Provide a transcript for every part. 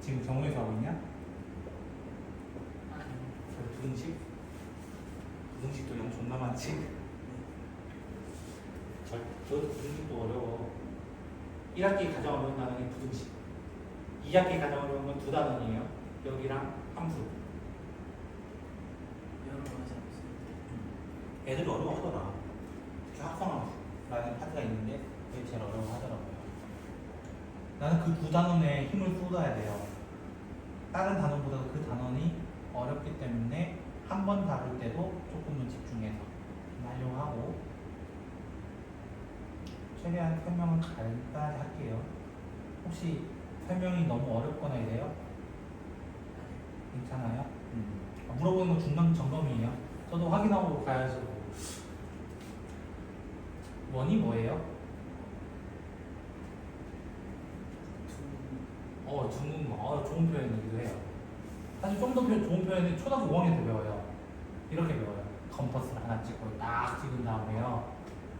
지금 정우에서 하고 있냐? 부등식? 부등식도 영 존나 많지? 절, 저 부등식도 어려워 1학기 가장 어려운 단원이 부등식 2학기 가장 어려운 건 두 단원이에요 여기랑 함수 여러 가지 없어요. 애들이 어려워하더라 특히 합성함수라는 파트가 있는데 그게 제일 어려워하더라고요 나는 그 두 단원에 힘을 쏟아야 돼요 다른 단원보다 그 단원이 어렵기 때문에 한 번 다룰 때도 조금은 집중해서 하려고 하고 최대한 설명을 간단히 할게요 혹시 설명이 너무 어렵거나 이래요? 괜찮아요? 아, 물어보는 건 중간 점검이에요. 저도 확인하고 가야죠. 원이 뭐예요? 어, 중국 어, 좋은 표현이기도 해요. 사실 좀 더 좋은 표현은 초등학교 5학년 때 배워요. 이렇게 배워요. 컴퍼스를 하나 찍고 딱 찍은 다음에요.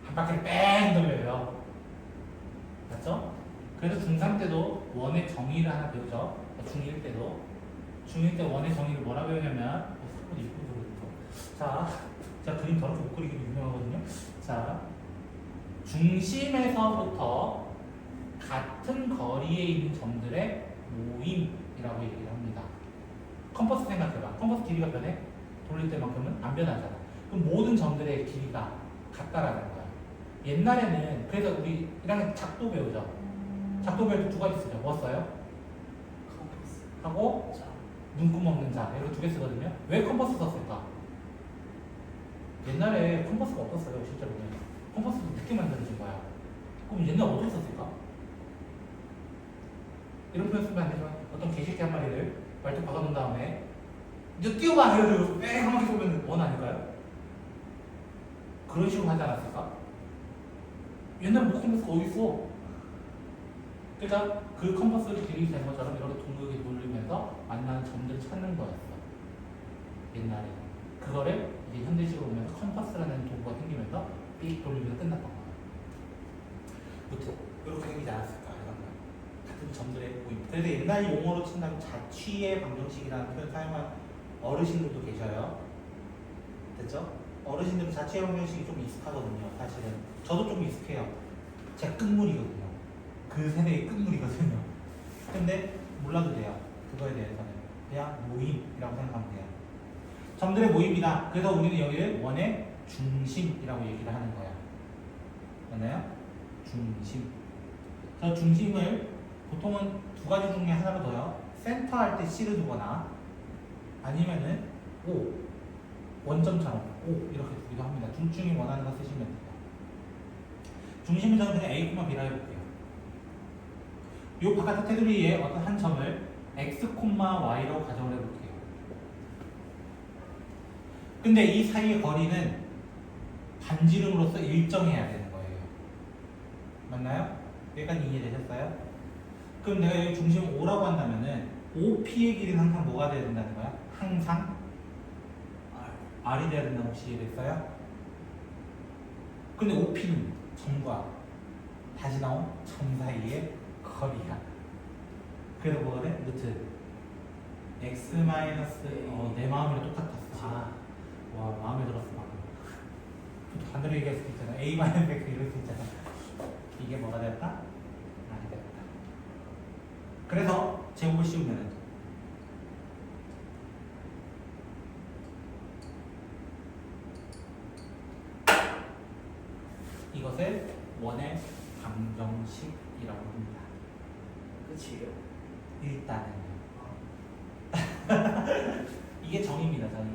한 바퀴를 뺑 돌려요. 맞죠? 그래서 중3 때도 원의 정의를 하나 배우죠. 중1 때도. 중1 때 원의 정의를 뭐라 배우냐면, 어, 생각보다 이쁜 소리 자, 제가 그림 더럽게 못 그리기로 유명하거든요. 자, 중심에서부터 같은 거리에 있는 점들의 모임이라고 얘기를 합니다. 컴퍼스 생각해봐. 컴퍼스 길이가 변해? 돌릴 때만큼은 안 변하잖아. 그럼 모든 점들의 길이가 같다라는 거야. 옛날에는 그래서 우리 1학년 작도 배우죠. 작도 배울 때 두 가지 쓰죠. 뭐 써요? 컴퍼스. 하고 자, 눈금 없는 자 이렇게 두 개 쓰거든요. 왜 컴퍼스 썼을까? 옛날에 컴퍼스가 없었어요, 실제로는. 컴퍼스도 늦게 만들어진 거야. 그럼 옛날 어떻게 썼을까? 이런 표현 쓰면 안 되지만 어떤 개새끼 한 마리를 말뚝 박아놓은 다음에 이제 뛰어봐! 이러고 뺑한 마리 쏘면 원 아닐까요? 그런 식으로 하지 않았을까? 옛날에 뭐 컴퍼스가 어딨어? 그러니까 그 컴퍼스를 길이 된 것처럼 이렇게 둥글게 돌리면서 만나는 점들을 찾는 거였어. 옛날에. 그거를 이제 현대식으로 오면서 컴퍼스라는 도구가 생기면서 삑 돌리면서 끝났던 거야. 무튼 이렇게 생기지 않았을까. 같은 점들의 모임. 그래서 옛날 용어로 친다면 자취의 방정식이라는 표현 사용한 어르신들도 계셔요. 됐죠? 어르신들은 자취의 방정식이 좀 익숙하거든요. 사실은 저도 좀 익숙해요. 제 끝물이거든요. 그 세대의 끝물이거든요. 근데 몰라도 돼요. 그거에 대해서는 그냥 모임이라고 생각하면 돼요. 점들의 모임이다. 그래서 우리는 여기를 원의 중심이라고 얘기를 하는 거야. 맞나요? 중심. 저 중심을 보통은 두 가지 중에 하나로 둬요. 센터 할 때 C를 두거나 아니면은 O 원점처럼 O 이렇게 두기도 합니다. 둘 중에 원하는 거 쓰시면 돼요. 중심을 저는 그냥 A, B라 해볼게요. 이 바깥의 테두리에 어떤 한 점을 x, y로 가정을 해볼게요. 근데 이 사이의 거리는 반지름으로서 일정해야 되는 거예요. 맞나요? 여기까지 이해되셨어요? 그럼 내가 여기 중심 O라고 한다면은 OP의 길이는 항상 뭐가 돼야 된다는 거야? 항상 R. R이 돼야 된다고 혹시 이해됐어요? 근데 OP는 점과 다시 나온 점 사이의 거리야. 그래서 뭐가 돼? 루트 x 마이너스 어, 내 마음이랑 똑같았어. 아, 와 마음에 들었어 방금. 또 반대로 얘기할 수도 있잖아. a 마이너스 이럴 수 있잖아. 이게 뭐가 됐다? 그래서 제곱을 씌우면은 이것을 원의 방정식이라고 합니다. 끝이에요. 일단은요. 이게 정의입니다, 정의.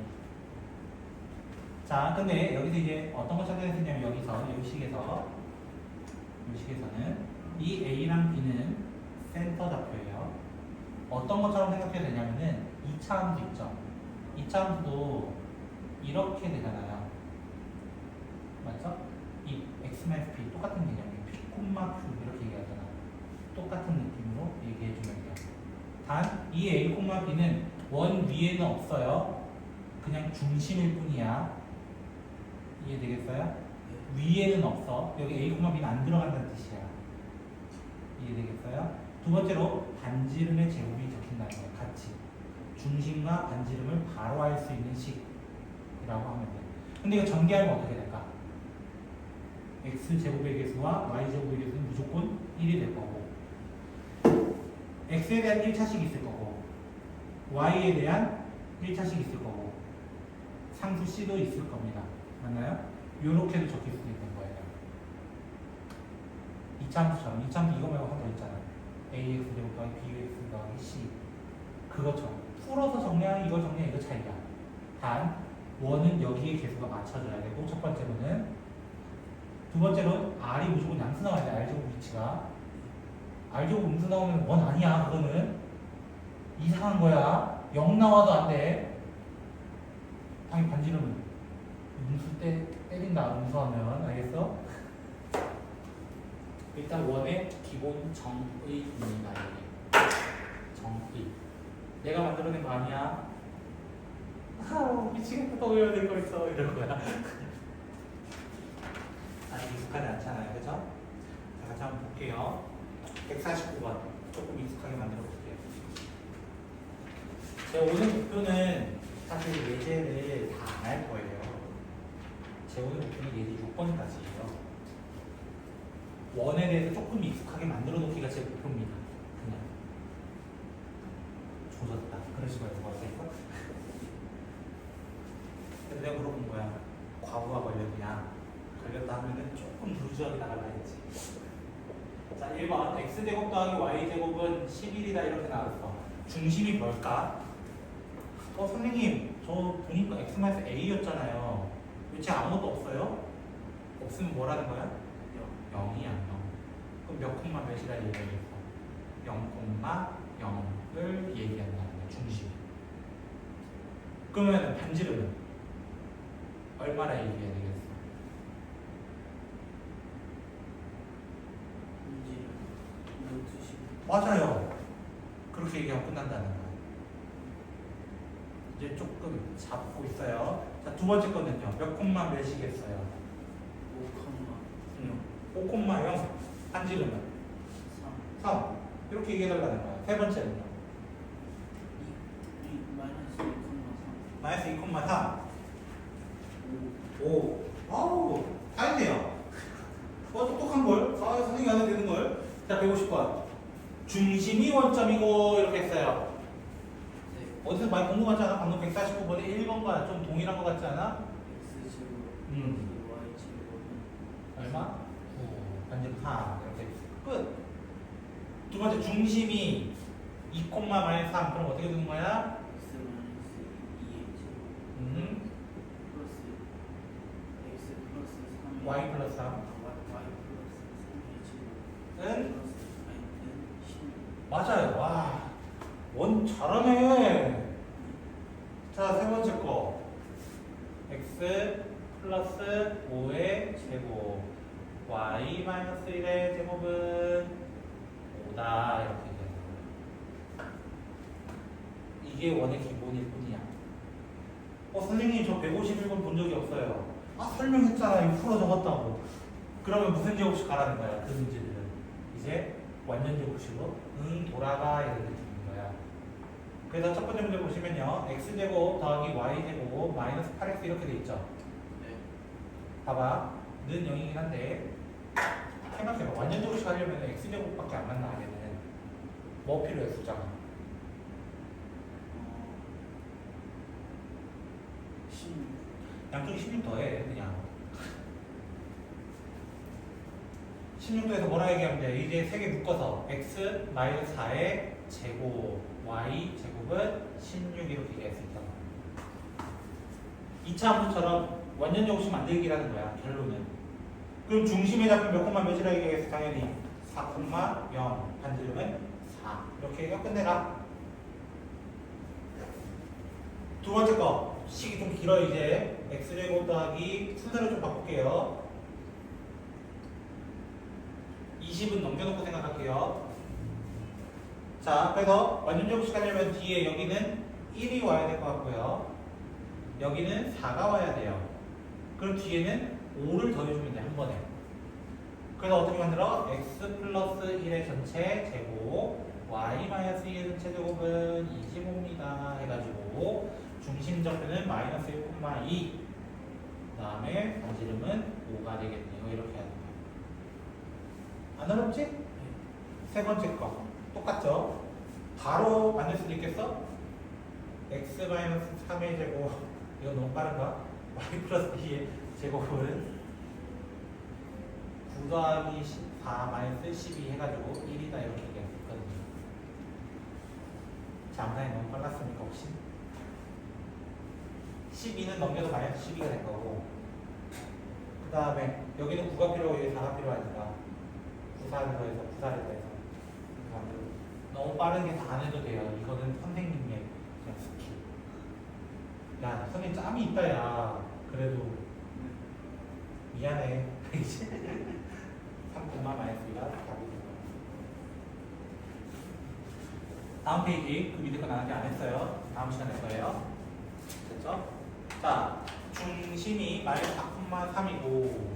자, 근데 여기서 이제 어떤 걸 찾아야 되냐면 여기서 이 식에서 이 식에서는 이 A랑 B는 센터 좌표예요. 어떤 것처럼 생각해야 되냐면은 2차 함수 있죠. 2차 함수도 이렇게 되잖아요. 맞죠? 이 x p 똑같은 개념이에요. p, q 이렇게 얘기하잖아. 똑같은 느낌으로 얘기해 주면 돼요. 단, 이 a, b는 원 위에는 없어요. 그냥 중심일 뿐이야. 이해되겠어요? 위에는 없어. 여기 a, b는 안 들어간다는 뜻이야. 이해되겠어요? 두 번째로 반지름의 제곱이 적힌다는 거예요. 같이 중심과 반지름을 바로 알수 있는 식이라고 하면 돼요. 근데 이거 전개하면 어떻게 될까? x 제곱의 개수와 y 제곱의 개수는 무조건 1이 될 거고 x에 대한 1차식 있을 거고 y에 대한 1차식 있을 거고 상수 c도 있을 겁니다. 맞나요? 요렇게도 적힐 수도 있는 거예요. 이차함수처럼 이차함수 이거 말고 하나 더 있잖아요. Ax 제곱 더하기 bx 더하기 c 그것처럼 풀어서 정리하는 이거 정리하는 이거 차이야. 단 원은 여기에 개수가 맞춰져야 되고 첫 번째로는 두 번째로는 r이 무조건 양수 나와야 돼. r 제곱 위치가 r 제곱 음수 나오면 원 아니야. 그거는 이상한 거야. 0 나와도 안 돼. 당연히 반지름은 음수 때 때린다. 음수하면 알겠어? 일단 원의 기본 정의입니다. 여기. 정의. 내가 만들어낸 거 아니야. 아, 미치겠다. 더 외워야 될 거 있어. 이럴 거야. 아직 익숙하지 않잖아요. 그죠? 자, 같이 한번 볼게요. 149번. 조금 익숙하게 만들어 볼게요. 제 오늘 목표는 사실 예제를 다 안 할 거예요. 제 오늘 목표는 예제 6번까지예요. 원에 대해서 조금 익숙하게 만들어 놓기가 제 목표입니다. 그냥. 조졌다. 그런 식으로 해서 뭐겠어? 근데 내가 물어본 거야. 과부하 걸렸냐? 걸렸다 하면은 조금 루즈하게 나갈라 했지. 자, 1번 x제곱 더하기 y제곱은 11이다 이렇게 나왔어. 중심이 뭘까? 어, 선생님, 저 보니까 x a였잖아요. 위치 아무것도 없어요? 없으면 뭐라는 거야? 0이야, 0. 그럼 몇 콤마 몇이라 얘기하겠어? 0 콤마 0을 얘기한다는 거야, 중심. 그러면 반지름은 얼마나 얘기해야 되겠어? 문제는 노트 10 맞아요. 그렇게 얘기하면 끝난다는 거예요. 이제 조금 잡고 있어요. 자, 두 번째 거는요. 몇 콤마 몇이겠어요? 5, 5 콤마 0. 반지름은 3 3. 이렇게 얘기해달라는 거예요. 세 번째는요. 2, 2 마이너스 2, 3 마이너스 2 콤마 3. 5 오. 아우. 다 했네요. 어, 똑똑한 걸. 아, 선생님이 안 해도 되는 걸. 자, 150번. 중심이 원점이고, 이렇게 했어요. 네 어디서 많이 본것 같지 않아? 방금 149번에 1번과 좀 동일한 것 같지 않아? 음. 얼마? 9. 반지름 4. 이렇게. 끝. 두 번째, 중심이 2 콤마 마이너스 3. 그럼 어떻게 되는 거야? x 마이너스 2의 제곱 음. 플러스 x 플러스 3의 y 플러스 3. y, y 플러스 3의 제곱 은? 플러스 y는 16 맞아요. 와. 원 잘하네. 자, 세 번째 거. x 플러스 5의 제곱. Y 마이너스 1의 제곱은 5다. 이렇게 되는 거예요. 이게 원의 기본일 뿐이야. 어, 선생님, 저 151번 본 적이 없어요. 아, 설명했잖아. 이거 풀어 적었다고. 그러면 무슨 제곱씩 가라는 거야, 그 문제들은. 이제 완전 제곱식으로 응 돌아가 이렇게 되는 거야. 그래서 첫 번째 문제 보시면요. x제곱 더하기 y제곱 마이너스 8x 이렇게 돼 있죠. 네 봐봐. 는 0이긴 한데 생각해봐. 완전 제곱식 하려면 x제곱밖에 안 만나 얘는. 뭐 필요해 숫자가? 어, 16 양쪽에 16 더해 그냥 16도에서 뭐라 얘기하면 돼? 이제 세 개 묶어서 x 마이너스 4의 제곱 y 제곱은 16 이렇게 얘기할 수 있다 2차 함수처럼 완전 제곱식 만들기라는 거야 결론은 그럼 중심에 잡힌 몇 콤마 몇이라 얘기하겠어 당연히 4 콤마 0 반지름은 4 이렇게 얘기가 끝내라. 두 번째 거. 식이 좀 길어 이제. x제곱 더하기 순서를 좀 바꿀게요. 20은 넘겨놓고 생각할게요. 자 그래서 완전 제곱식 하려면 뒤에 여기는 1이 와야 될 것 같고요. 여기는 4가 와야 돼요. 그럼 뒤에는 5를 더해주면 돼 한 번에 그래서 어떻게 만들어? x 플러스 1의 전체 제곱 y 마이너스 1의 전체 제곱은 25입니다 해가지고 중심 좌표는 마이너스 1,2 그 다음에 번지름은 5가 되겠네요 이렇게 하는 거예요 안 어렵지? 세 번째 거 똑같죠? 바로 만들 수도 있겠어? x 마이너스 3의 제곱 이거 너무 빠른가? y 플러스 2의 제곱은 9 더하기 4 마이너스 12 해가지고 1이다 이렇게 있거든요. 장난이 너무 빨랐습니까 혹시? 12는 넘겨도 마이너스 12가 된 거고 그 다음에 여기는 9가 필요하고 여기 4가 필요하니까 9사를 더해서 9사를 더해서 너무 빠르게 다 안 해도 돼요. 이거는 선생님의 그냥 스킬. 야 선생님 짬이 있다 야. 그래도 미안해. 이제 3분만 마이너스 2가 답이 되고 다음 페이지 그 밑에 거 나한테 안 했어요. 다음 시간에 할 거예요. 됐죠? 자 중심이 마이너스 4,3이고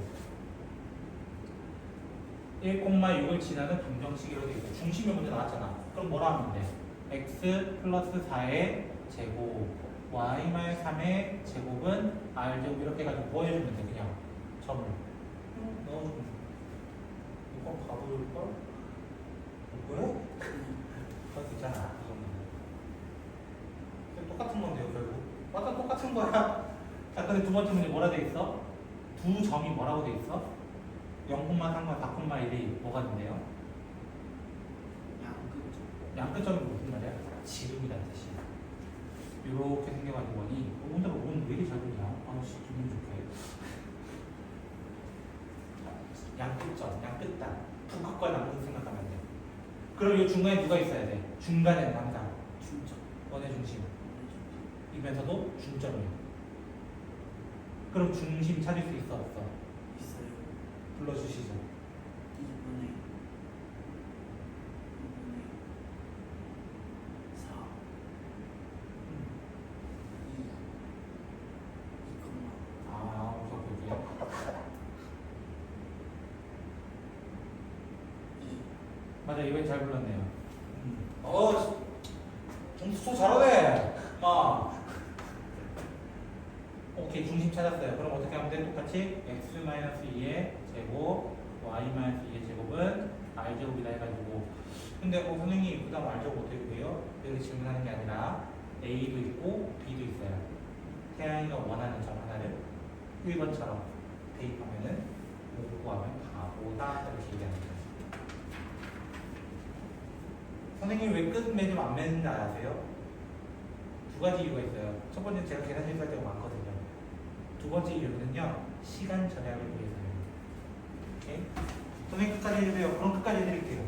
1,6을 지나는 방정식으로 되어 있고 중심이 먼저 나왔잖아. 그럼 뭐라 하면 돼? x 플러스 4의 제곱 y 마이너스 3의 제곱은 r 제곱 이렇게 해가지고 뭐 해주면 돼 그냥 점을 음, 넣어주면 돼 이거 가볼걸? 왜? 그럴 수 있잖아 이 정도는 근데 똑같은 건데요 결국 맞아 똑같은 거야 자 근데 두 번째 문제 뭐라 돼 있어? 두 점이 뭐라고 돼 있어? 0,3과 4,1이 뭐가 된대요? 양끝 양끝점이 무슨 말이야? 지름이라는 뜻이야. 이렇게 생겨가지고 보니 어, 오늘 오늘 왜 이렇게 잘 보냐? 아씨 기분 좋게. 양끝점, 양끝단, 북극과 남극 생각하면 돼. 그럼 이 중간에 누가 있어야 돼? 중간에는 항상 중점 원의 중심. 이면서도 중점이야. 그럼 중심 찾을 수 있어 없어? 있어요 불러주시죠. 2분의 2분의 4 2 2, 아, 우선 볼게요. 2 맞아, 이번엔 잘 불렀네요. 어, 점수 소 잘하네. 마. 오케이, 중심 찾았어요. 그럼 어떻게 하면 돼? 똑같이 x-2의 제곱, y-2의 제곱은 r제곱이다 해가지고. 근데 어, 선생님, 그 다음 r제곱 어떻게 구해요? 여기 질문하는 게 아니라 a도 있고 b도 있어요. 태양이가 원하는 점 하나를 1번처럼 대입하면은 5 구하면 바보다 이렇게 얘기하는 거죠. 선생님 왜 끝 매점 안 맺는지 아세요? 두 가지 이유가 있어요. 첫 번째 제가 계산 실수할 때가 많거든요. 두 번째 이유는요. 시간 절약을 위해서요. 오케이? 선생님 끝까지 해주세요. 그럼 끝까지 해드릴게요.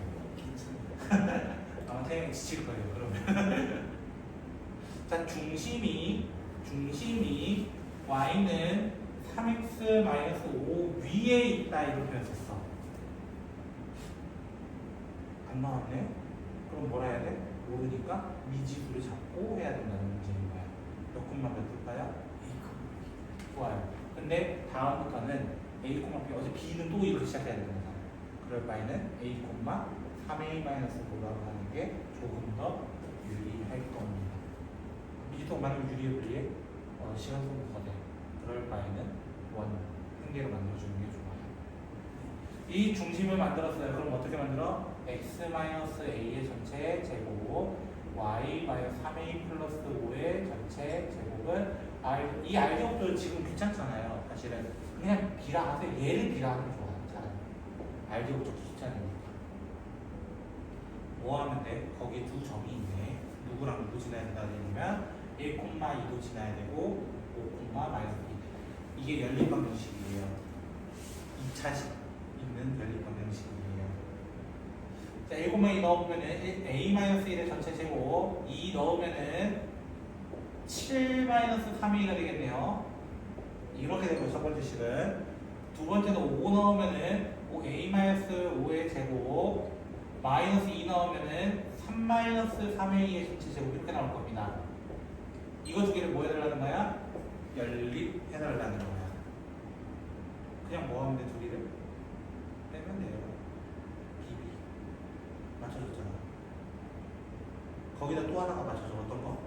괜찮아요 아마 태양이 지칠 거예요. 그러면. 자 중심이 중심이 y는 3x-5 위에 있다 이렇게 표현했어. 안 나왔네? 그럼 뭐라 해야 돼? 모르니까 미지수를 잡고 해야 된다는 문제인 거야. 몇 콤마 몇 둘까요? 좋아요. 근데 다음부터는 a, b 어제 b는 또 이렇게 시작해야 거잖아. 그럴 바에는 a, 3a-5라고 하는 게 조금 더 유리할 겁니다. 미지수 만들면 유리해 불리해? 어, 시간 소모가 돼. 그럴 바에는 원, 한 개로 만들어주는 게 좋아요. 이 중심을 만들었어요. 그럼 어떻게 만들어? X-a의 전체 제곱 y-3a 플러스 5의 전체 제곱은 r, 이 r제곱도 지금 귀찮잖아요. 사실은 그냥 비라 하세요. 얘를 비라 하면 좋아요. 차라리 r제곱 좀 귀찮으니까. 뭐 하면 돼? 거기에 두 점이 있네. 누구랑 누구 지나야 된다 되냐면 1, 2도 지나야 되고 5, 마이너스 2. 이게 연립 방정식이에요. 2차식 있는 연립 방정식이에요. 자, 1, 2 넣어보면은 a-1의 전체 제곱 2 넣으면은 7-3a가 되겠네요. 이렇게 되고 첫 번째 식은 두 번째는 5 넣으면은 a-5의 제곱 마이너스 2 넣으면은 3-3a의 전체 제곱 이렇게 나올 겁니다. 이거 두 개를 뭐 해달라는 거야? 연립해달라는 거야. 그냥 뭐 하면 돼, 두 개를? 빼면 돼요. 맞춰줬잖아. 거기다 또 하나가 맞춰줘. 어떤 거?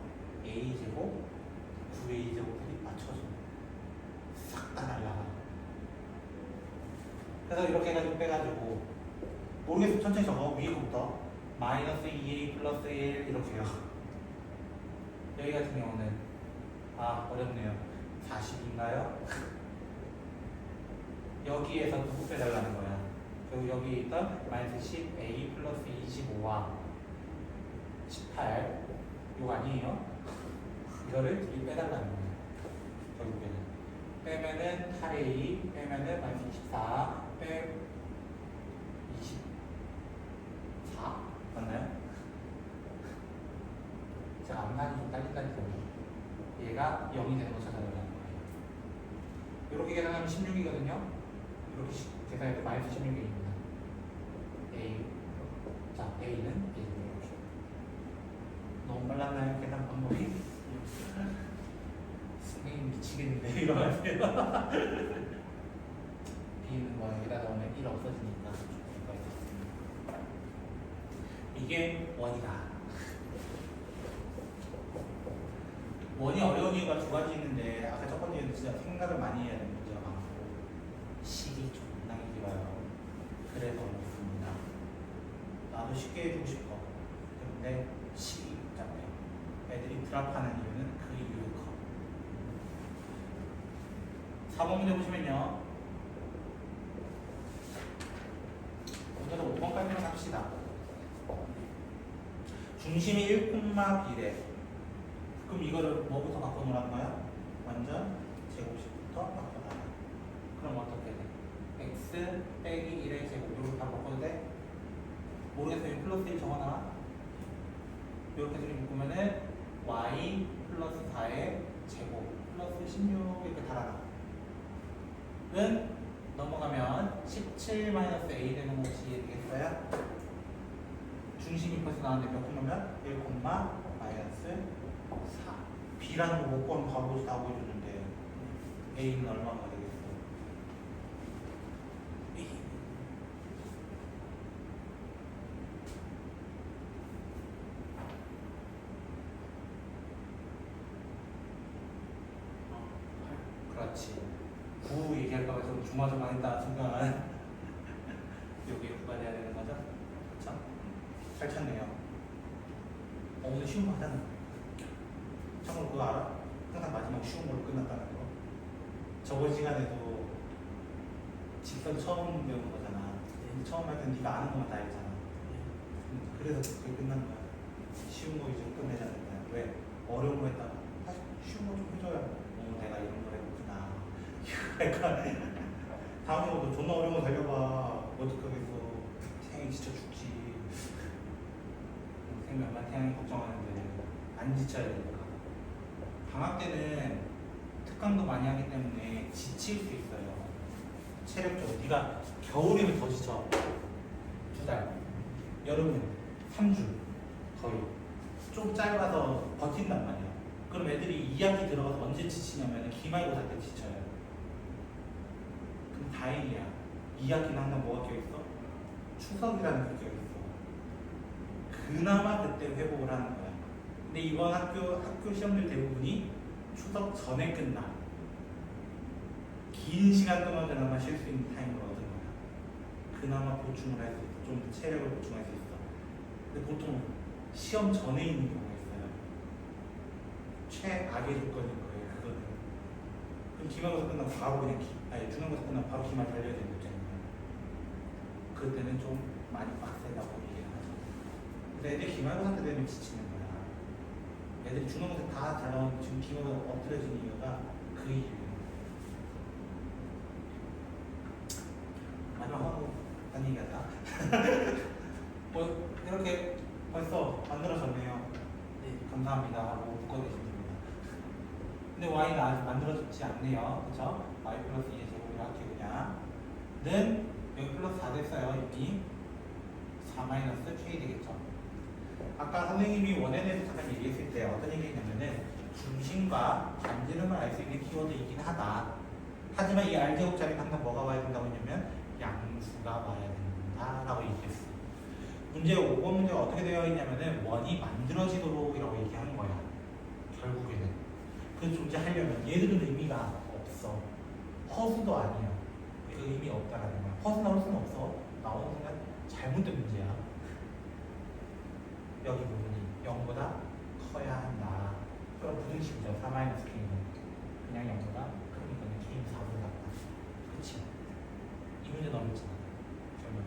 A 제곱, 9A 제곱들이 맞춰져. 싹 다 날라가. 그래서 이렇게 해가지고 빼가지고 모르겠으면 천천히 적어. 위에 거부터 마이너스 2A 플러스 1 이렇게 요. 여기 같은 경우는 아 어렵네요. 40인가요? 여기에서 누구 빼달라는 거야? 그리고 여기 있던 마이너스 10a 플러스 25와 18 이거 아니에요? 이거를 둘이 빼달라는 거야. 결국에는 빼면은 8a 빼면은 마이너스 24 빼 24 맞나요? 제가 암산이 좀 딸린다니까요. 얘가 0이 되는 거 찾아달라는 거예요. 이렇게 계산하면 16이거든요. 이렇게 시- 계산해도 마이너스 16입니다. A. 자, A는 이렇게. 너무 방법이? 선생님 미치겠는데, 이러면 B는 뭐 여기다 넣으면 1 없어지니까. 이게 원이다. 원이 어려운 이유가 두 가지 있는데 아까 첫 번째는 진짜 생각을 많이 해야 되는 문제가 많고 식이 존나 길어요. 그래서 어렵습니다. 나도 쉽게 해주고 싶어. 근데 드랍하는 이유는 그 이유에 커. 4번 문제 보시면요. 먼저 5번까지만 합시다. 중심이 1,B래. 그럼 이거를 뭐부터 바꿔놓으란 거야? 완전 제곱식부터 바꿔놔라. 그럼 어떻게 돼? x 빼기 1의 제곱 이렇게 다 바꿔도 돼? 모르겠어요. 플러스 1 적어놔. 이렇게 둘이 묶으면은 y 플러스 4의 제곱 플러스 16 이렇게 달아놔. 는 넘어가면 17 마이너스 a 되는 것이 되겠어요? 중심이 벌써 나왔는데 몇 콤마면? 1 콤마 마이너스 4 B라는 거 못 구하면 바로 다 보여주는데 A는 얼마가 되겠어? A 그렇지 9 얘기할까봐 좀 조마조마했다 순간 여기에 9가 돼야 되는 거죠? 그쵸? 잘 찾네요 어, 오늘 쉬운 거 하잖아 참고로 그거 알아? 항상 마지막 쉬운 걸로 끝났다는 거. 저번 시간에도 직선 처음 배운 거잖아. 처음 할 때는 네가 아는 것만 다 했잖아. 음, 그래서 그게 끝난 거야. 쉬운 거 이제 끝내자는 거야. 왜? 어려운 거 했다가 사실 쉬운 거 좀 해줘야 어, 내가 이런 걸 했구나. 그러니까 너 존나 어려운 거 달려봐. 어떡하겠어. 태양이 지쳐 죽지. 생각만 태양이 걱정하는데 안 지쳐야 되니까. 방학 때는 특강도 많이 하기 때문에 지칠 수 있어요. 체력적으로. 네가 겨울이면 더 지쳐. 두 달. 여름은 3주. 거의. 좀 짧아서 버틴단 말이야. 그럼 애들이 2학기 들어가서 언제 지치냐면 기말고사 때 지쳐요. 다행이야. 2학기는 항상 뭐가 껴있어? 추석이라는 게 껴있어. 그나마 그때 회복을 하는 거야. 근데 이번 학교 학교 시험들 대부분이 추석 전에 끝나. 긴 시간 동안 그나마 쉴 수 있는 타임을 얻은 거야. 그나마 보충을 할 수 있어. 좀더 체력을 보충할 수 있어. 근데 보통 시험 전에 있는 경우가 있어요. 최악의 조건인. 그거는. 그럼 기말고사 끝나고 바로 그냥 기, 아니 중간고사 끝나고 바로 기말 달려야 되는 거잖아요. 그때는 좀 많이 빡세다고 얘기를 하죠. 근데 애들 기말고사 때 되면 지치는 거야. 애들이 중간고사 다잘 나오고 지금 기말고사 엎드려진 이유가 그 이유예요. 마지막으로 딴 얘기하자. 뭐 이렇게 벌써 만들어졌네요. 네. 감사합니다 하고 묶어주시면 됩니다. 근데 y는 아직 만들어지지 않네요. 그쵸? y 플러스 2의 제곱을 할게 그냥 는 여기 플러스 4 됐어요 이미 4 마이너스 k 되겠죠. 아까 선생님이 원에 대해서 잠깐 얘기했을 때 어떤 얘기했냐면은 중심과 반지름을 알 수 있는 키워드이긴 하다. 하지만 이 R제곱자리 항상 뭐가 와야 된다고 했냐면 양수가 와야 된다라고 얘기했어. 문제 5번 문제가 어떻게 되어 있냐면은 원이 만들어지도록 이라고 얘기하는 거야. 결국에는 그 존재하려면 얘들은 의미가 없어. 허수도 아니야. 그 의미 없다라는 거야. 허수나 홀수는 없어. 나오는 순간 잘못된 문제야. 여기 부분이 0보다 커야 한다. 그럼 부등식이죠. 4-k는 그냥 0보다 크니까 k는 4보다 같다. 그치? 이 문제 넘었잖아. 결론은.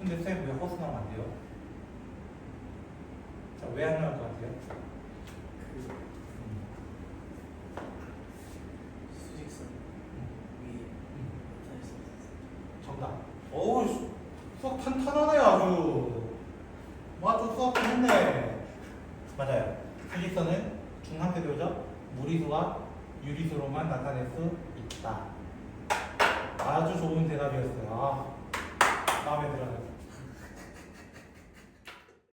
근데 쌤 왜 허수 나오면 안 돼요? 자, 왜 안 나올 것 같아요?